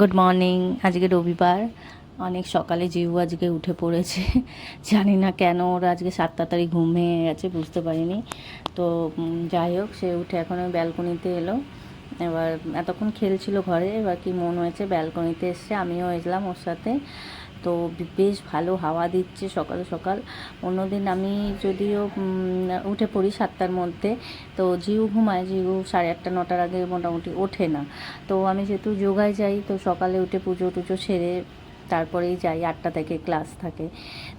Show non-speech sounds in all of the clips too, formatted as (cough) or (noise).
Good morning আজকে রবিবার। অনেক সকালে জিউ আজকে উঠে পড়েছে। (laughs) জানি না কেন ওর আজকে সাত তাড়াতাড়ি ঘুম ভেঙে গেছে, বুঝতে পারিনি। তো যাই হোক, সে উঠে এখন ওই ব্যালকনিতে এলো। এবার এতক্ষণ খেলছিল ঘরে, এবার কি মন হয়েছে, ব্যালকনিতে এসছে আমিও এসলাম ওর সাথে। তো বেশ ভালো হাওয়া দিচ্ছে সকাল সকাল। অন্যদিন আমি যদিও উঠে পড়ি সাতটার মধ্যে, তো জিউ ঘুমায়, জিউ সাড়ে আটটা, নটার আগে মোটামুটি ওঠে না। তো আমি যেহেতু যোগায় যাই, তো সকালে উঠে পুজো টুজো সেরে তারপরেই যাই, আটটা থেকে ক্লাস থাকে।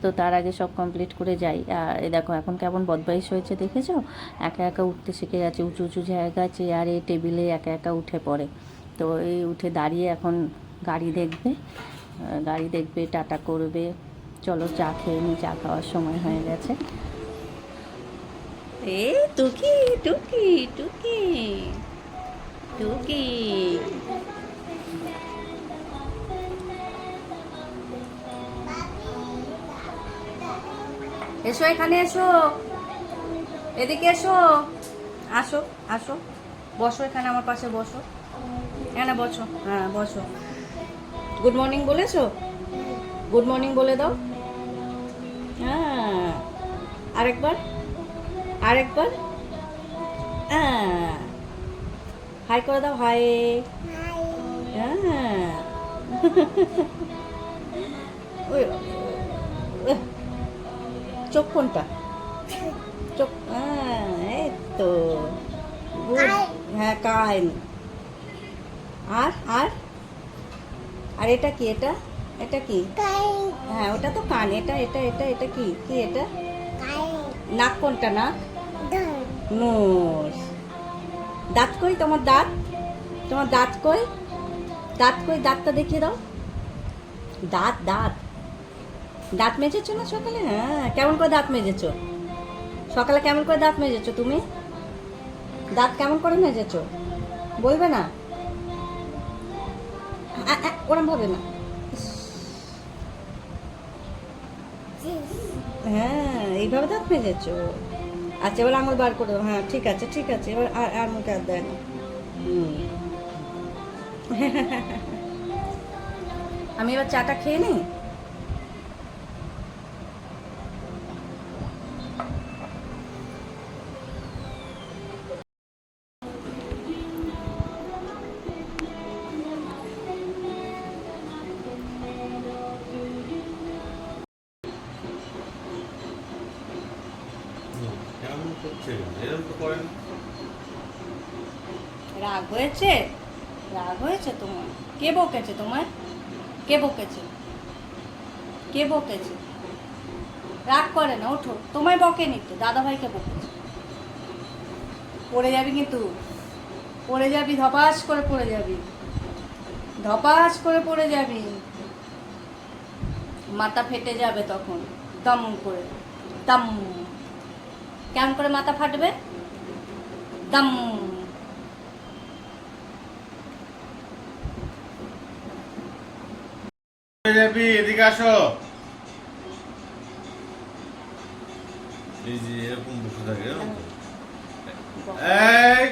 তো তার আগে সব কমপ্লিট করে যাই। আর দেখো, এখন কেমন বদমাইশ হয়েছে দেখেছ? একা একা উঠতে শিখে গেছে, উঁচু উঁচু জায়গা, চেয়ারে, টেবিলে একা একা উঠে পড়ে। তো এই উঠে দাঁড়িয়ে এখন গাড়ি দেখবে। গাড়ি দেখবে, টাটা করবে। চলো চা খেয়ে নি, চা খাওয়ার সময় হয়ে গেছে। এ, টুকি টুকি টুকি টুকি। এসো, এখানে এসো। এদিকে এসো। আসো আসো। বসো এখানে, আমার পাশে বসো। এখানে বসো। হ্যাঁ বসো। গুড মর্নিং বলেছ? গুড মর্নিং বলে দাও। হ্যাঁ। আরেকবার। আরেকবার। হ্যাঁ। হাই করে দাও হাই হ্যাঁ। ওই, চোখ কোনটা? চোখ হ্যাঁ এই তো। হ্যাঁ কাইন আর আর? আর এটা কি এটা? এটা কি? হ্যাঁ ওটা তো কান এটা এটা এটা এটা কি? কি এটা? নাক কোনটা নাক? নোস। দাঁত কই তোমার দাঁত? তোমার দাঁত কই? দাঁত কই? দাঁতটা দেখিয়ে দাও। দাঁত দাঁত। দাঁত মেজেছো না সকালে? হ্যাঁ কেমন করে দাঁত মেজেছো? সকালে কেমন করে দাঁত মেজেছো তুমি? দাঁত কেমন করে মেজেছো? বলবে না? ওরম ভাবে না। হ্যাঁ এইভাবে দাঁত মেজেছো? আচ্ছা এবার আঙুল বার করে হ্যাঁ ঠিক আছে ঠিক আছে। এবার আর মুখে আর দেয় না। আমি এবার চাটা খেয়ে নিই? করেন? রাগ হয়েছে? রাগ হয়েছে তোমার? কে বকেছে তোমার? কে বকেছে? কে বকেছে? রাগ করে না, ওঠো। তোমায় বকেনি তো দাদা ভাইকে বকেছে। পড়ে যাবি কিন্তু। পড়ে যাবি, ধপাস করে পড়ে যাবি। ধপাস করে পড়ে যাবি। মাথা ফেটে যাবে তখন, দম করে। দম। কেমন করে মাথা ফাটবে? দম যাবি এদিকে আসো। এই যে এরকম বসে থাকে এই।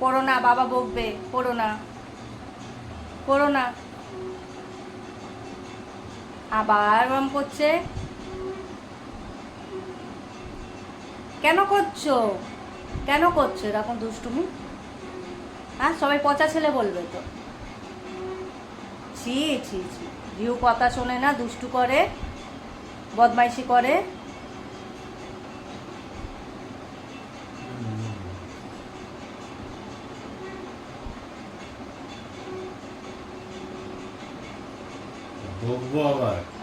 পড়ো না বাবা বকবে পড়ো না। পড়ো না। আবার করছে কেন করছ? কেন করছ এরকম দুষ্টুমি? হ্যাঁ সবাই পচা ছেলে বলবে তো। ছি ছি ছি। জিউ কথা শোনে না, দুষ্টু করে, বদমাইশি করে। আবার।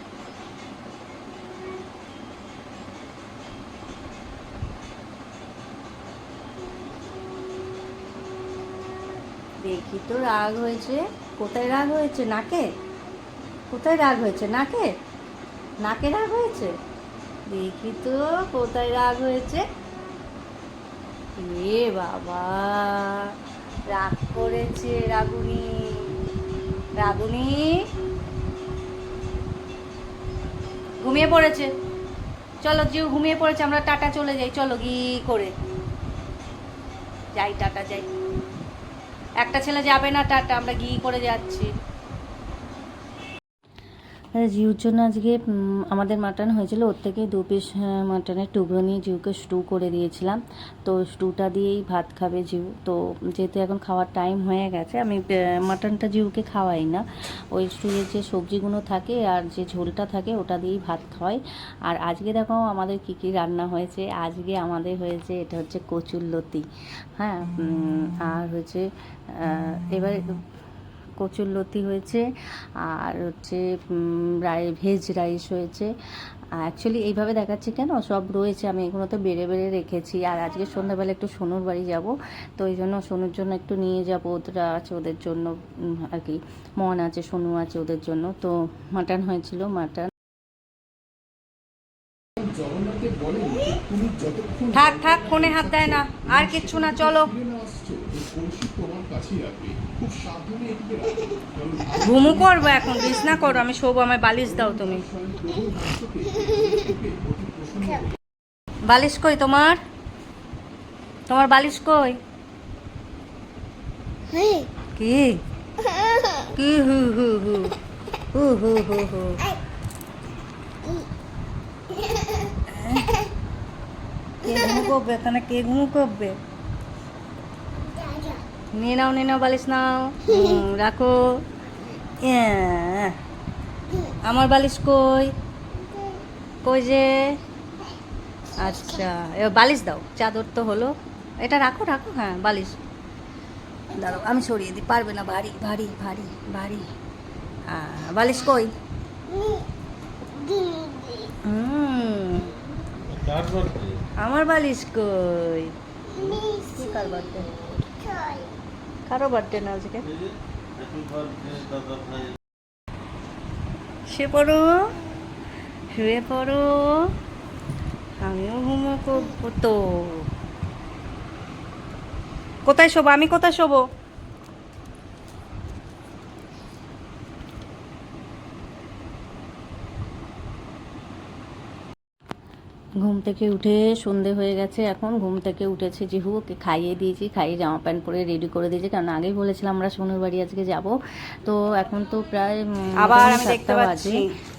দেখি তো রাগ হয়েছে? কোথায় রাগ হয়েছে? নাকে? কোথায় রাগ হয়েছে? নাকে? নাকে রাগ হয়েছে? দেখি তো, কোথায় রাগ হয়েছে? এ বাবা, রাগ করেছে রাগুনি। রাগুনি? ঘুমিয়ে পড়েছে। চলো জিউ ঘুমিয়ে পড়েছে, আমরা টাটা চলে যাই। চলো গি করে। যাই, টাটা, যাই। একটা ছেলে যাবে না টাটা আমরা গিয়ে করে যাচ্ছি। জিউর জন্য আজকে আমাদের মাটন হয়েছিল। ওর থেকে দু পিস মাটনের টুকরো নিয়ে জিউকে স্টু করে দিয়েছিলাম। তো স্টুটা দিয়েই ভাত খাবে জিউ। তো যেহেতু এখন খাওয়ার টাইম হয়ে গেছে, আমি মাটনটা জিউকে খাওয়াই না। ওই স্টুয়ের যে সবজিগুলো থাকে আর যে ঝোলটা থাকে, ওটা দিয়েই ভাত খাওয়াই। আর আজকে দেখো আমাদের কী কী রান্না হয়েছে। আজকে আমাদের হয়েছে, এটা হচ্ছে কচুর লতি। হ্যাঁ আর হচ্ছে এবার কচুর লতি হয়েছে আর হচ্ছে রাই ভেজ রাইস হয়েছে। অ্যাকচুয়ালি এইভাবে দেখাচ্ছি কেন? সব রয়েছে আমি এগুলো তো বেড়ে বেড়ে রেখেছি। আর আজকে সন্ধ্যাবেলা একটু সোনুর বাড়ি যাব তো এই জন্য সোনুর জন্য একটু নিয়ে যাব। ওরা আছে ওদের জন্য আর কি মন আছে সোনু আছে ওদের জন্য। তো মাটন হয়েছিল মাটন। থাক থাক ফোনে হাত দেয় না আর কিচ্ছু না চলো। তোমার কাছেই রাখবে। ঘুমু করব এখন বিছনা করো আমি শোবো আমায় বালিশ দাও তুমি। বালিশ কই তোমার? তোমার বালিশ কই? কি? কি হু হু হু? হু হু হু হু। কে ঘুমু করবে? এখানে কে ঘুমু করবে? নিয়ে নাও নিয়ে নাও বালিশ নাও। রাখো। ইয়া। আমার বালিশ কই? কই যে? আচ্ছা এবার বালিশ দাও চাদর তো হলো। এটা রাখো রাখো হ্যাঁ বালিশ। দাঁড়াও আমি সরিয়ে দিই পারবে না ভারী ভারী ভারী ভারী। হ্যাঁ বালিশ কই? হুম আমার বালিশ কই? কি কার? বার্থডে কারও বার্থডে না আজকে শুয়ে পড়ো শুয়ে পড়ো। আমিও ঘুমো করব তো, কোথায় শোবো? আমি কোথায় শোবো? ঘুম থেকে উঠে সন্ধে হয়ে গেছে এখন ঘুম থেকে উঠেছে জিহু ওকে খাইয়ে দিয়েছি খাইয়ে জামা প্যান্ট পরে রেডি করে দিয়েছি। কারণ আগেই বলেছিলাম আমরা সোনুর বাড়ি আজকে যাব। তো এখন তো প্রায় আবার আমি দেখতে পাচ্ছি।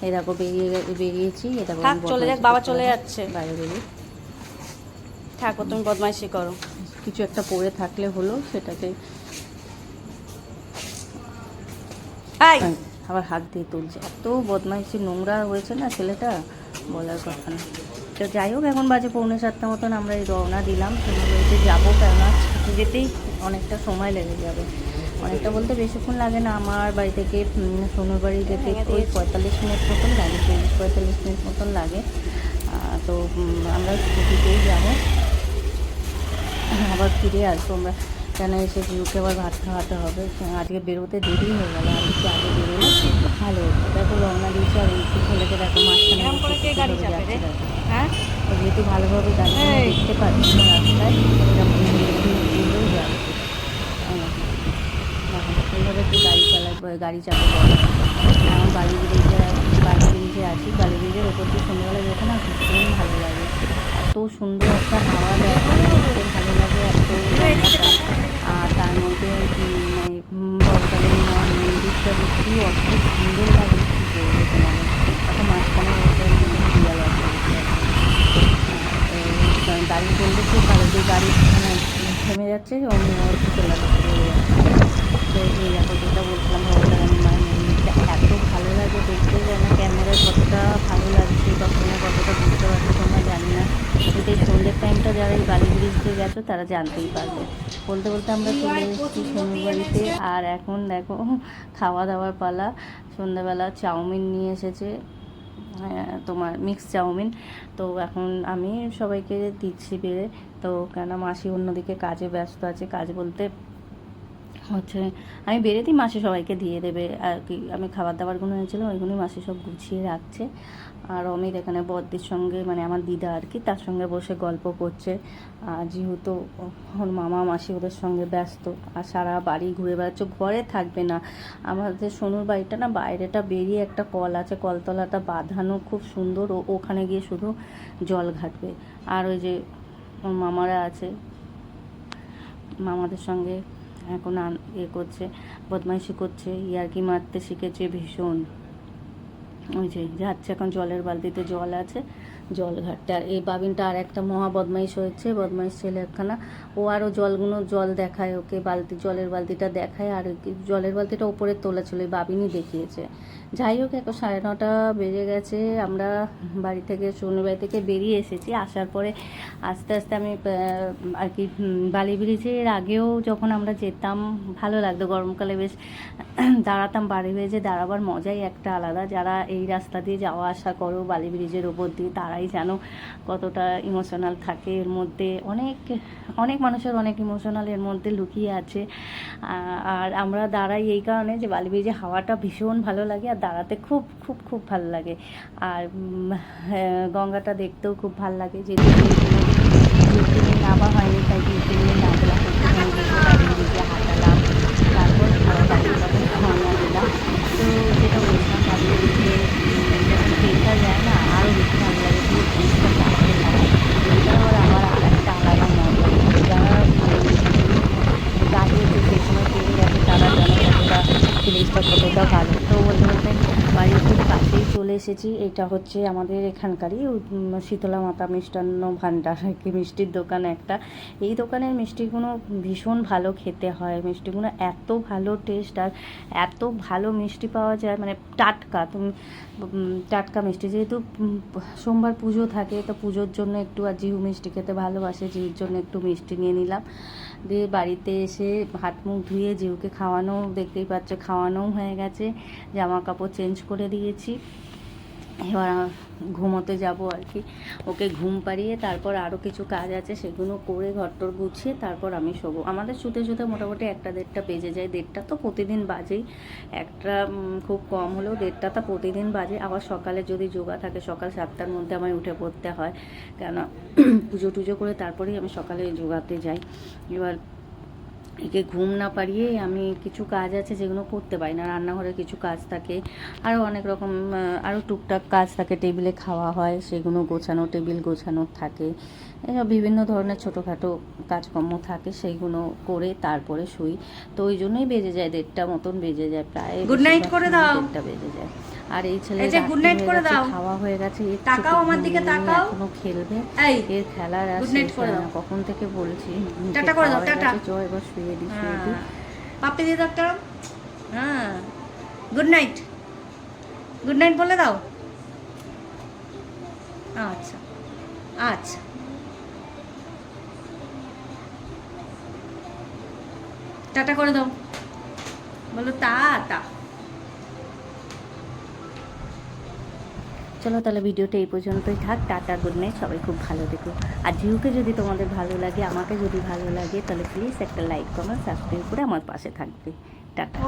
এই দেখো বেরিয়ে বেরিয়েছি থাক, চলে যাক, বাবা চলে যাচ্ছে। বাইরে বেরিয়ে। থাকো তুমি বদমাইশি করো। কিছু একটা পরে থাকলে হলো সেটাকে আই, আবার হাত দিয়ে তুলছে। এত বদমাইশি নোংরা হয়েছে না ছেলেটা বলার কথা না। তো যাই হোক এখন বাজে পৌনে সাতটা মতন আমরা এই রওনা দিলাম। সোনার যাব কেননা যেতেই অনেকটা সময় লেগে যাবে। অনেকটা বলতে বেশিক্ষণ লাগে না আমার বাড়ি থেকে সোনার বাড়ি যেতে ওই পঁয়তাল্লিশ মিনিট মতন লাগে চল্লিশ পঁয়তাল্লিশ মিনিট মতন লাগে। তো আমরা স্কুটিতেই যাব। আবার ফিরে আসব আমরা। কেন এসে জিউকে আবার ভাত খাওয়াতে হবে? আজকে বেরোতে দেরি হয়ে গেল আর একটু আগে বেরোলে ভালো হতো। দেখো রওনা দিয়েছি আর এই ছেলেকে দেখো মাঝখানে করে গাড়ি দেখো। হ্যাঁ যেহেতু ভালোভাবে। দেখতে পাচ্ছি না রাস্তায় দেখো। দেখো, এইভাবে একটু গাড়ি চালায় গাড়ি চালাবো আমার বালি ব্রিজে বালি ব্রিজে আছি বালি ব্রিজের ওপর দিয়ে সন্ধ্যাবেলা যেতে না ভীষণ ভালো লাগে এত সুন্দর একটা হাওয়া দেয় ভালো লাগে এত আর তার মধ্যে মানে বড়কালের মন্দিরটা দেখতে অদ্ভুত সুন্দর লাগে কি বলব তোমাকে এখন মাঝখানে একটা বিয়াল আছে কারণ গাড়ি চললে খুব ভালো যে গাড়ি মানে থেমে যাচ্ছে আমার একটু চলে এই যেটা বলছিলাম ভগবানের মায়ের মন্দিরটা এত ভালো লাগে দেখতে যেন ক্যামেরায় কতটা ভালো লাগছে ফোনে কতটা বুঝতে পারছ তোমরা জানি না। কিন্তু এই সন্ধ্যের টাইমটা যারা এই বালি ব্রিজ গেছো তারা জানতেই পারবে। বলতে বলতে আমরা চলে এসেছি বাড়িতে আর এখন দেখো খাওয়া দাওয়ার পালা। সন্ধ্যাবেলা চাউমিন নিয়ে এসেছে হ্যাঁ, তোমার মিক্স চাউমিন। তো এখন আমি সবাইকে দিচ্ছি বেড়ে। তো কেন মাসি অন্যদিকে কাজে ব্যস্ত আছে, কাজ বলতে হচ্ছে আমি বেড়ে দিই মাসি সবাইকে দিয়ে দেবে, আর কি, আমি খাবার দাবারগুলো এনেছিলাম ওইগুলোই মাসি সব গুছিয়ে রাখছে। আর অমিত এখানে বদ্দির সঙ্গে মানে আমার দিদা আর কি, তার সঙ্গে বসে গল্প করছে। আর যেহেতু ওর মামা মাসি ওদের সঙ্গে ব্যস্ত, আর সারা বাড়ি ঘুরে বেড়াচ্ছে, ঘরে থাকবে না। আমাদের সোনুর বাড়িটা না বাইরেটা বেরিয়ে একটা কল আছে, কলতলাটা বাঁধানো খুব সুন্দর, ও ওখানে গিয়ে শুধু জল ঘাটবে। আর ওই যে ওর মামারা আছে। মামাদের সঙ্গে এখন এ করছে, বদমাইশি করছে, ইয়ার্কি মারতে শিখেছে ভীষণ। ওই যে যাচ্ছে এখন জলের বালতিতে, জল আছে। জল আর এই বাবিনটা আর একটা মহা বদমাইশ হয়েছে, বদমাইশ ছেলে একখানা। ও আরও জলগুলো, জল দেখায় ওকে, বালতি, জলের বালতিটা দেখায় আর জলের বালতিটা ওপরে তোলা ছিল এই বাবিনই দেখিয়েছে। যাই হোক, এখন সাড়ে নটা বেজে গেছে, আমরা বাড়ি থেকে শনিবার থেকে বেরিয়ে এসেছি। আসার পরে আস্তে আস্তে আমি আর কি বালি ব্রিজের আগেও যখন আমরা যেতাম, ভালো লাগতো গরমকালে বেশ। দাঁড়াতাম বাড়ি বেজে দাঁড়াবার মজাই একটা আলাদা। যারা এই রাস্তা দিয়ে যাওয়া আসা করো, বালি ব্রিজের ওপর দিয়ে তারাই জানো কতটা ইমোশনাল থাকে এর মধ্যে। অনেক অনেক মানুষের অনেক ইমোশনাল এর মধ্যে লুকিয়ে আছে। আর আমরা দাঁড়াই এই কারণে যে বালি ব্রিজে হাওয়াটা ভীষণ ভালো লাগে আর দাঁড়াতে খুব খুব খুব ভালো লাগে। আর হ্যাঁ, গঙ্গাটা দেখতেও খুব ভালো লাগে। যেহেতু নামা হয়নি তাই তারপর তো যেটা বলছিলাম বালি ব্রিজে যখন ট্রেনটা যায় না এটা আমার আর একটা আলাদা মজা তারা কতটা ফিলিংসটা কতটা তো বলতে বলতে বাড়ির কাছেই চলে এসেছি এটা হচ্ছে আমাদের এখানকারই শীতলা মাতা মিষ্টান্ন ভাণ্ডার আর কি মিষ্টির দোকান একটা এই দোকানের মিষ্টিগুলো ভীষণ ভালো খেতে হয় মিষ্টিগুলো এত ভালো টেস্ট আর এত ভালো মিষ্টি পাওয়া যায় মানে টাটকা। তুমি টাটকা মিষ্টি। যেহেতু সোমবার পুজো থাকে, তো পুজোর জন্য একটু আর জিহু মিষ্টি খেতে ভালোবাসে, জিহুর জন্য একটু মিষ্টি নিয়ে নিলাম। দিয়ে বাড়িতে এসে হাত মুখ ধুয়ে জিহুকে খাওয়ানো, দেখতেই পাচ্ছ, খাওয়ানোও হয়ে গেছে। জামা কাপড় চেঞ্জ করে দিয়েছি। এবার ঘুমোতে যাব আর কি। ওকে ঘুম পাড়িয়ে তারপর আরও কিছু কাজ আছে, সেগুলো করে ঘরটর গুছিয়ে তারপর আমি শোবো। আমাদের শুতে শুতে মোটামুটি একটা দেড়টা বেজে যায়, দেড়টা তো প্রতিদিন বাজেই। একটা খুব কম হলেও দেড়টা তো প্রতিদিন বাজে। আবার সকালে যদি যোগা থাকে, সকাল সাতটার মধ্যে আমায় উঠে পড়তে হয়। কেন, (clears throat) পুজো টুজো করে তারপরেই আমি সকালে যোগাতে যাই। এবার একে ঘুম না পারিয়ে আমি কিছু কাজ আছে যেগুলো করতে পারি না। রান্নাঘরে কিছু কাজ থাকে আরও অনেক রকম আরও টুকটাক কাজ থাকে। টেবিলে খাওয়া হয় সেগুলো গোছানো টেবিল গোছানো থাকে। এসব বিভিন্ন ধরনের ছোটোখাটো কাজকর্ম থাকে সেইগুলো করে তারপরে শুই। তো ওই জন্যই বেজে যায় দেড়টা মতন বেজে যায় প্রায় গুড নাইট করে দাও। দেড়টা বেজে যায়। আর এই ছেলে এই যে good night করে দাও। খাওয়া হয়ে গেছে তাকাও আমার দিকে, তাকাও। এখনও খেলবে। এই এর খেলার Good শেষ করে দাও। কখন থেকে বলছি? টাটা করে দাও, টাটা। গেছে, চ এবার শুয়ে দিই শুয়ে পাপড়ি দিয়ে দাও একটা। হ্যাঁ। গুড নাইট গুড নাইট বলে দাও। আচ্ছা আচ্ছা। টাটা করে দাও। বলো তা তা। চলো তাহলে ভিডিওটা এই পর্যন্তই থাক, টাটা গুড নাইট সবাই খুব ভালো দেখো আর জিওকে যদি তোমাদের ভালো লাগে, আমাকে যদি ভালো লাগে, তাহলে প্লিজ একটা লাইক কমেন্ট সাবস্ক্রাইব করে আমার পাশে থাকবে। টাটা।